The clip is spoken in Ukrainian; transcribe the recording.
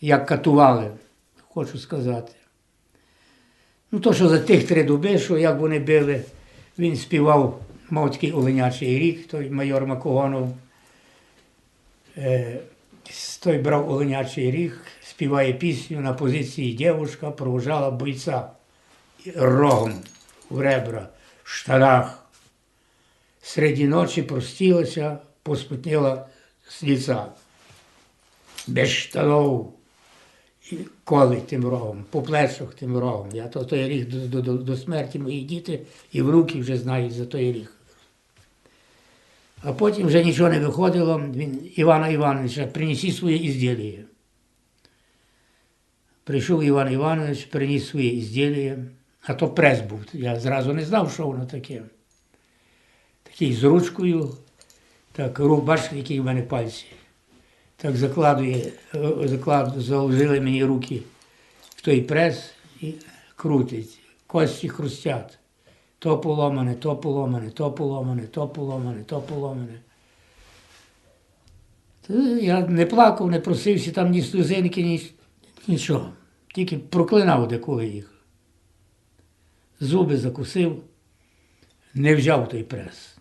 як катували, хочу сказати. Ну, то, що за тих три доби, що як вони били, він співав, мав оленячий рік, той майор Макогонов. Е, той брав оленячий ріг, співає пісню на позиції дівчинка провожала бойця рогом в ребра, в штанах. Середі ночі простілася, поспотніла з лиця. Без штанов і колить тим рогом, по плечах тим рогом. Я то той ріг до, до, до, смерті мої діти і внуки вже знають за той ріг. А потім вже нічого не виходило. Він Івана Івановича приніс своє ізділля. Прийшов Іван Іванович, приніс своє ізділля, а то прес був. Я зразу не знав, що воно таке. Такий з ручкою, так, рук, бачите, які в мене пальці. Так закладує, заклад, заложили мені руки в той прес і крутить. Кості хрустять. То поломане, то поломане, то поломане, то поломане, то поломане. Я не плакав, не просився там ні сльозинки, ні, нічого. Тільки проклинав деколи їх. Зуби закусив, не взяв той прес.